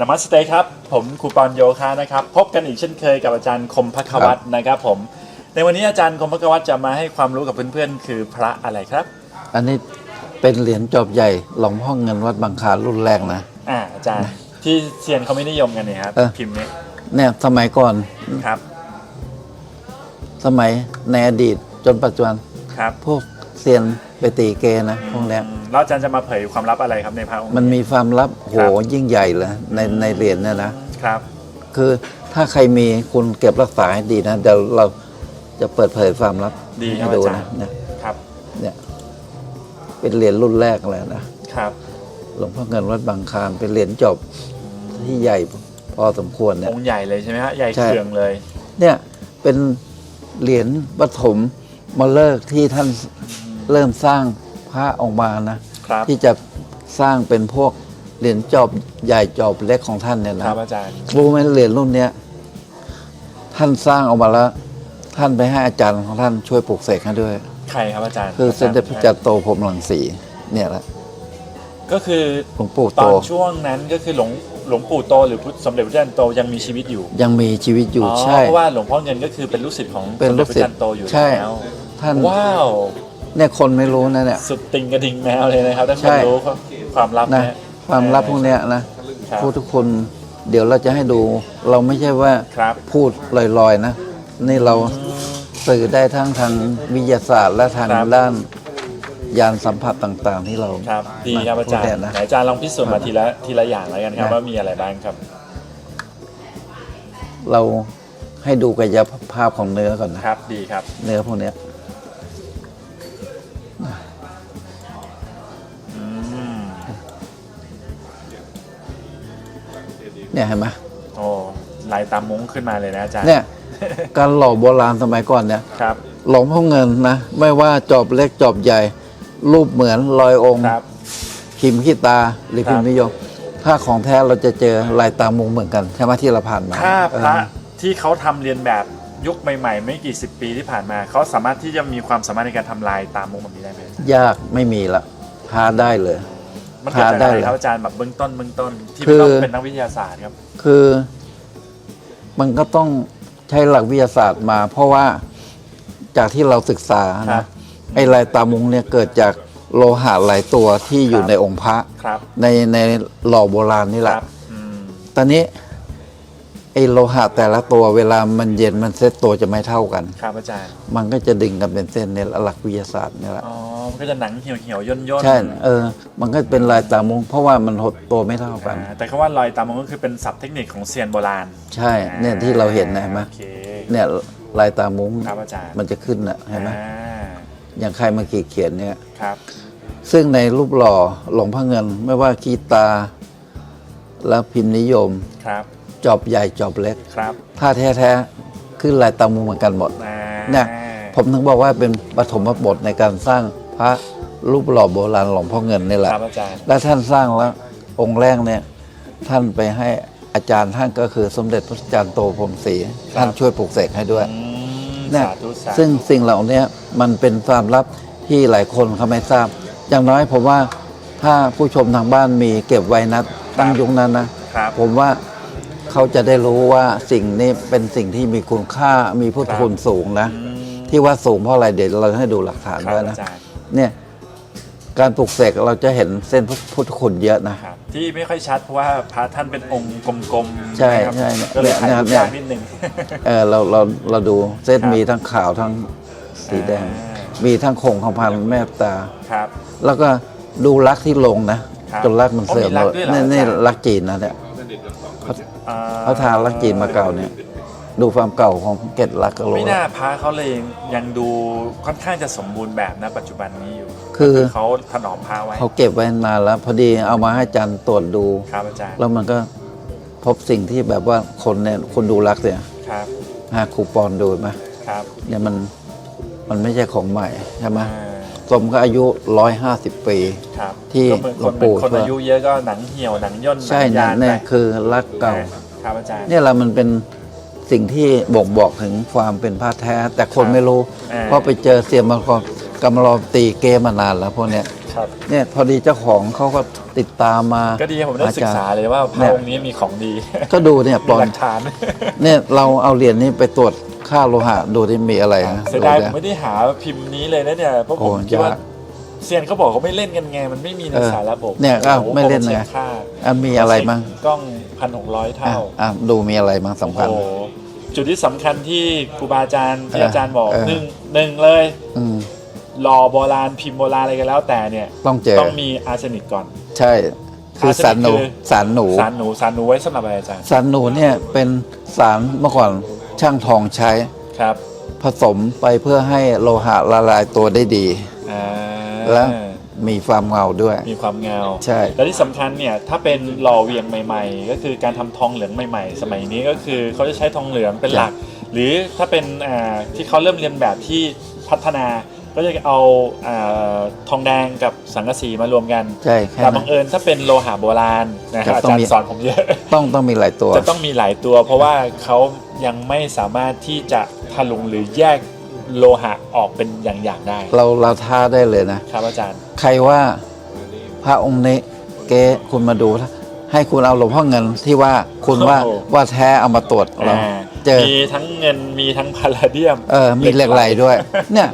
นมัสเตครับ ผมครูปอนโยคะนะครับ พบกันอีกเช่นเคยกับอาจารย์คมพักวัตรนะครับผม ในวันนี้อาจารย์คมพักวัตรจะมาให้ความรู้กับเพื่อนๆ คือพระอะไรครับ อันนี้เป็นเหรียญจอบใหญ่หลวงพ่อเงินวัดบางคลารุ่นแรกนะ อ่าอาจารย์ที่เซียนเขาไม่นิยมกันเนี่ยครับเออ พิมพ์นี้เนี่ยสมัยก่อนครับสมัยในอดีตจนปัจจุบันครับ พวกเซียน ไปตีเกนะพวกเนี้ยอืมแล้วอาจารย์จะมาเผยความลับอะไรครับในพระองค์ มันมีความลับโหครับยิ่งใหญ่เลยในในเหรียญเนี่ยนะครับ คือถ้าใครมีคุณเก็บรักษาให้ดีนะเดี๋ยวเราจะเปิดเผยความลับดีครัให้บดูอาจารนะย์เนี่ยครับเนี่ยเป็นเหรียญรุ่นแรกเลยนะครับหลวงพ่อเงินวัดบางคลานเป็นเหรียญจอบที่ใหญ่พอสมควรเนี่ยองค์ใหญ่เลยใช่ไหมฮะใหญ่ใช่เคืองเลย เนี่ยเป็นเหรียญปฐมมาเลิกษ์ที่ท่าน เริ่มสร้างพระออกมานะครับที่จะสร้างเป็นพวกเหรียญจอบใหญ่จอบเล็กของท่านเนี่ยคนะรับอาจารย์รู้ไหมเหรียญรุ่นเนี้ยท่านสร้างออกมาแล้ว ท่านไปให้อาจารย์ของท่านช่วยปลูกเสกให้ด้วย ใครครับอาจารย์ คือสมเด็จพระจันทร์โตพรหมรังสีเนี่ยแหละก็คือหลวงปู่ตโตอนช่วงนั้นก็คือหลวงหลวงปู่โตหรือพุทธสมเด็จพระจันทร์โตยังมีชีวิตอยู่ ยังมีชีวิตอยู่อ๋อใช่เพราะว่าหลวงพ่อเงินก็คือเป็นลูกศิษย์ของเป็นสมลูเด็จกพระศิษย์จันทร์โตอยู่ใช่แล้วท่านว้าว เนี่ยคนไม่รู้นะเนี่ย สุดติงกระดิ่งแมวเลยนะครับท่านใช่ผู้รู้ความลับนะเนี่ยความลับพวกเนี้ยนะครับพูดทุกคนเดี๋ยวเราจะให้ดู เราไม่ใช่ว่าครับพูดลอยๆนะ นี่เราสื่อได้ทั้งทางวิทยาศาสตร์และทางครับด้านยานสัมผัสต่างๆ ที่เรา ครับดีครับอาจารพูดย์เนี่ยนะไหนอาจารย์ลองพิสูจน์มาทีละทีละอย่างแล้วกันครับนะ ว่ามีอะไรบ้างครับเราให้ดูกายภาพของเนื้อก่อนนะครับ ดีครับ เนื้อพวกเนี้ย เนี่ยเห็นไหมโอ้ลายตามมุ้งขึ้นมาเลยนะอาจารย์เนี่ยการหล่อโบราณสมัยก่อนเนี่ยครับหลวงพ่อเงินนะไม่ว่าจอบเล็กจอบใหญ่ รูปเหมือนรอยองค์ครับ พิมพ์ขี้ตาหรือครับพิมพ์นิยม ถ้าของแท้เราจะเจอลายตามุงเหมือนกันใช่ไหมที่เราผ่านมาถ้าพระเออ ที่เขาทำเรียนแบบยุคใหม่ๆ ไม่กี่สิบปีที่ผ่านมาเขาสามารถที่จะมีความสามารถในการทำลายตามมุ้งแบบนี้ได้ไหมยากไม่มีละท้าได้เลย มันเกิดจากหาได้อะไรเหรอครับอาจารย์แบบเบื้องต้นเบื้องต้นที่คือไม่ต้องเป็นนักวิทยาศาสตร์ครับ คือ มันก็ต้องใช้หลักวิทยาศาสตร์มา เพราะว่าจากที่เราศึกษาครันะบ ไอ้ลายตามุงเนี่ยเกิดจากโลหะหลายตัวที่อยู่ครับในองค์พระ ครับในในหล่อโบราณนี่คแหละ รับอืมตอนนี้ ไอ้โลหะแต่ละตัวเวลามันเย็นมันเซตตัวจะไม่เท่ากัน ครับอาจารย์ มันก็จะดึงกันเป็นเส้นในหลักวิทยาศาสตร์นี่แหละ อ๋อ มันก็จะหนังเหี่ยวเหี่ยวๆย่นย่นใช่ เออ มันก็เป็นลายตามุงเพราะว่ามันหดตัวไม่เท่ากัน แต่คำว่ารอยตามมุ้งก็คือเป็นศัพท์เทคนิคของเซียนโบราณ ใช่ เนี่ยที่เราเห็นนะเห็นไหมโอเคเนี่ยลายตามุงครับอาจารย์ มันจะขึ้นนะเห็นไหมอ่าอย่างใครมาขีดเขียนเนี่ยครับ ซึ่งในรูปหล่อหลวงพ่อเงินไม่ว่ากีตาและพิมพ์นิยมครับ จอบใหญ่จอบเล็ก ครับถ้าแท้ๆขึ้นลายตามุงเหมือนกันหมดอ่าเนี่ยผมถึงบอกว่าเป็นปฐมบทในการสร้างพระรูปหล่อโบราณหลวงพ่อเงินนี่แหละ ครับอาจารย์ และท่านสร้างแล้วองค์แรกเนี่ยท่านไปให้อาจารย์ท่านก็คือสมเด็จพระจันทร์โตพรหมศรีท่านช่วยปลูกเสกให้ด้วยอืมเนี่ยสาธุสาธุซึ่งสิ่งเหล่านี้มันเป็นความลับที่หลายคนเขาไม่ทราบ อย่างน้อยผมว่าถ้าผู้ชมทางบ้านมีเก็บไว้นะตั้งยุคนั้นนะครับ ผมว่า เขาจะได้รู้ว่าสิ่งนี้เป็นสิ่งที่มีคุณค่ามีพุทธคุณสูงนะอืมที่ว่าสูงเพราะอะไรเดี๋ยวเราให้ดูหลักฐานครับด้วยอานะจารย์เนี่ยการปลูกเสกเราจะเห็นเส้นพุทธคุณเยอะนะครับที่ไม่ค่อยชัดเพราะว่าพระท่านเป็นองค์กลมๆใช่นะครับใช่เนี่ยก็เลยถ่ายรูปเนี่ยยากนิดนึงเออเราเราเราดูเส้นครับมีทั้งขาวทั้งสีแดงอ่ามีทั้งคงของพันแม่ตาครับ แล้วก็ดูลักษณ์ที่ลงนะครับจนลักษณ์มันเสื่อมอ๋อมีลักษณ์ด้วยเหรอนี่นี่อาจา รย์ลักษณ์จีนนะเนี่ยเขาอ่เขาทาลักษณ์จีนมาเก่าเนี่ย ดูความเก่าของเกล็ดลักษณ์ก็รู้ไม่น่าพระเขาเลยยังดูค่อนข้างจะสมบูรณ์แบบนะปัจจุบันนี้อยู่คือ เขาถนอมพระไว้เขาเก็บไว้นานแล้ว พอดีเอามาให้อาจันตรวจดู ครับอาจารย์แล้วมันก็พบสิ่งที่แบบว่าคนเนี่ยคนดูลักษณ์เนี่ยครับหาคูปองดูไหมครับเนี่ยมันมันไม่ใช่ของใหม่ใช่ไหมอ่า สมก็อายุร้อยห้าสิบปี ครับที่ก็เหมือนหลควนงปู่เป็นคนช่วย อายุเยอะก็หนังเหี่ยวหนังย่นใช่หนังเนี่ยยานเนี่ยไปคือลักษณ์เก่า ครับอาจารย์ เนี่ยแหละมันเป็นสิ่งที่บ่งบอกถึงความเป็นพระแท้ แต่คนครับไม่รู้ อ่า เพราะไปเจอเสียมบางคนกำลังตีเกมมานานแล้วพวกเนี้ยครับ เนี่ยพอดีเจ้าของเขาก็ติดตามมา ก็ดีผมได้ศึกษาเลยว่าพเนี่ระยองค์นี้มีของดีก็ดูเนี่ยปมีลอหน ลักฐาน เนี่ยเราเอาเหรียญนี้ไปตรวจ ค่าโลหะดูที่มีอะไรนะเสียดายดูผดิมไม่ได้หาพิมพ์นี้เลยนะเนี่ยเพราะผมโอ้คิดว่ายากเซียนเขาบอกเขาไม่เล่นกันไงมันไม่มีในเออสารระบบเนี่ยอ้าวโโหไม่เล่นไงผมช็คค่าอะมีอะไรมั้งกล้องพันหกร้อยอะเท่าอะดูมีอะไรมั้งสำคัญโอ้โหจุดที่สำคัญที่ครูบาอาจารย์ที่เอออาจารย์บอกเออหนึ่งหนึ่งเลยอืมหล่อโบราณพิมพ์โบราณอะไรกันแล้วแต่เนี่ยต้องเจอต้องมีอาร์เซนิกก่อน ใช่คือสารหนูคือสารหนูสารหนูสารหนูไว้สำหรับอะไรอาจารย์สารหนูเนี่ยเป็นสารเมื่อก่อน ช่างทองใช้ครับผสมไปเพื่อให้โลหะละลายตัวได้ดี อ่าและมีความเงาด้วย มีความเงาใช่ และที่สำคัญเนี่ยถ้าเป็นหล่อเวียงใหม่ ๆ ก็คือการทำทองเหลืองใหม่ๆ สมัยนี้ก็คือเขาจะใช้ทองเหลืองเป็นหลัก หรือถ้าเป็นอ่าที่เขาเริ่มเรียนแบบที่พัฒนาก็จะเอาอาทองแดงกับสังกะสีมารวมกันใช่แค่แต่นั้บันงเอิญถ้าเป็นโลหะโบราณนะครับครับอาจารต้องมี ย์สอนผมเยอะ ต้องต้องมีหลายตัว จะต้องมีหลายตัว เพราะว่าเขา ยังไม่สามารถที่จะถลุงหรือแยกโลหะออกเป็นอย่างๆได้ เราเราท้าได้เลยนะ ครับอาจารย์ ใครว่าพระองค์นี้เก๊คุณมาดูนะให้คุณเอาหลวงพ่อเงินที่ว่าคุณว่าโอ้โห ว่าแท้เอามาตรวจเรา อ่าเจอ มีทั้งเงินมีทั้งพาราเดียม เออมีเหล็กไหลด้วย เนี่ย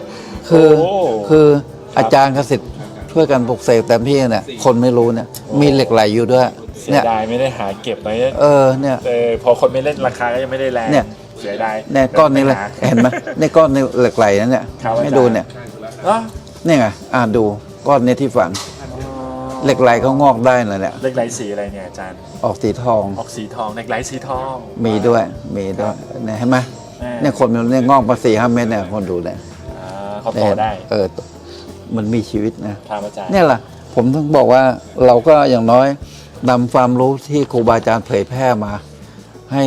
คือโอ้คือครับอาจารย์กสิทธิ์ช่วยกันปลุกเสกแต่พี่เนี่ยคนไม่รู้เนี่ยมีเหล็กไหลอยู่ด้วย เสียเนี่ย ดายไม่ได้หาเก็บไว้เออเนี่ย เออพอคนไม่เล่นราคาก็ยังไม่ได้แรงเนี่ย เสียดายเนี่ยก้อนนี้เลยหาเห็นไหมในก้อนนี้เหล็กไหลนั่นเนี่ยครับอาจารย์ให้ดูเนี่ยอ๋อเนี่ยไงอ่าดูก้อนนี้ที่ฝังเหล็กไหลเขางอกได้เลยเนี่ยเหล็กไหลสีอะไรเนี่ยอาจารย์ออกสีทองออกสีทองเหล็กไหลสีทองมีด้วยมีด้วยเนี่ยเห็นไหมอ่าเนี่ยคนมันเนี่ยงอกมาสี่ห้าเมตรเนี่ยคนดูเนี่ยอ่าเขาโตได้เออมันมีชีวิตนะ ครับอาจารย์ เนี่ยแหละผมถึงบอกว่าเราก็อย่างน้อย นำความรู้ที่ครูบาอาจารย์เผยแพร่มา ให้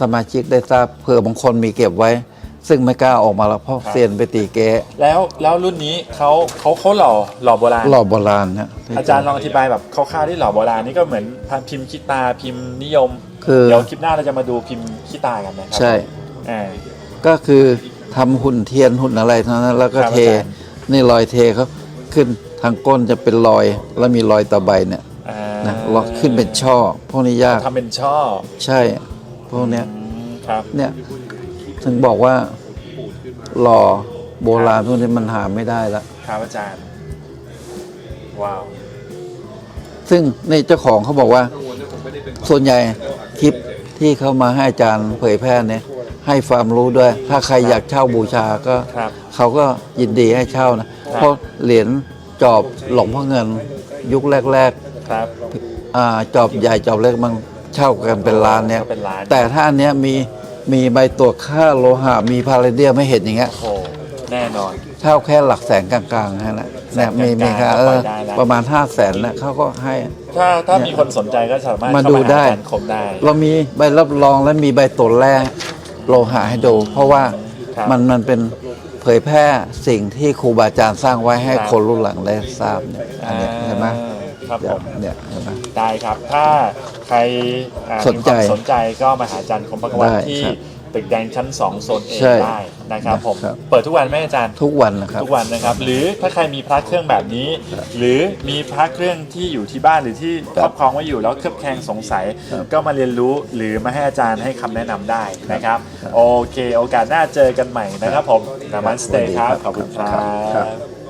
สมาชิกได้ทราบเผื่อบางคนมีเก็บไว้ ซึ่งไม่กล้าออกมาแล้วเพราะเซียนไปตีเก๊แล้วแล้วรุ่นนี้เขาเขาเขาหล่อหล่อโบราณ หล่อโบราณนะอาจารย์ลองอธิบายแบบคร่าวๆที่หล่อโบราณนี่ก็เหมือนพิมพ์คิตาพิมพ์นิยมคือเดี๋ยวคลิปหน้าเราจะมาดูพิมพ์ขี้ตากันนะครัใช่อ่าก็คือทำหุ่นเทียนหุ่นอะไรเท่านั้น แล้วก็ครับเทอาจารย์นี่รอยเทเขาขึ้นทางก้นจะเป็นรอยแล้วมีรอยตะไบเนี่ยอ่า นะล็อกขึ้นเป็นช่อ พวกนี้ยากทำเป็นช่อ ใช่ พวกเนี้ยอืมครับเนี่ยถึงบอกว่าหล่อโบราณพวกนี้มันหาไม่ได้ละครับอาจารย์ ว้าว ซึ่งในเจ้าของเขาบอกว่า ส่วนใหญ่คลิปที่เขามาให้อาจารย์เผยแพร่เนี่ยให้ความรู้ด้วย ถ้าใครอยากเช่าบูชาก็ครับเขาก็ยินดีให้เช่านะ เพราะเหรียญจอบหลวงพ่อเงินยุคแรก ครับๆอ่าจอบใหญ่จอบเล็กมันเช่ากันเป็นล้านเนี่ย เป็นล้าน แต่ถ้าอันเนี้ยมีมีใบตรวจค่าโลหะมีพาราเดียมไม่เห็นอย่างเงี้ยโอ้โหแน่นอน เช่าแค่หลักแสนกลางๆนะเนี่ยมีมีค่าเออปล่อยได้แล้วประมาณห้าแสนนะเขาก็ให้ ถ้าถ้ามีคนสนใจก็สามารถมาเข้าดูมาหาได้อาจารย์คมได้ เรามีใบรับรองและมีใบตรวจแร่โลหะให้ดู เพราะว่าครับ มันมันเป็นเผยแพร่สิ่งที่ครูบาอาจารย์สร้างไว้ให้ครับคนรุ่นหลังได้ทราบเนี่ยอันเนี้ยเห็นไหมอ่า ครับผม เนี่ยเห็นไหม ได้ครับ ถ้าใครอ่าสนใจมีความสนใจก็มาหาอาจารย์คมพักวัตได้ที่ครับตึกแดงชั้น 2 โซนเอใช่ได้นะครับผม ครับ เปิดทุกวันไหมอาจารย์ ทุกวันนะครับ ทุกวันนะครับ หรือถ้าใครมีพระเครื่องแบบนี้หรือมีพระเครื่องที่อยู่ที่บ้านหรือที่ครอบครองไว้อยู่แล้วเครือบแคลงสงสัย ครับก็มาเรียนรู้หรือมาให้อาจารย์ให้คำแนะนำได้นะครับโอเค โอกาสหน้าเจอกันใหม่นะครับผมนามันสเตย์ครับ ขอบคุณครัครับบ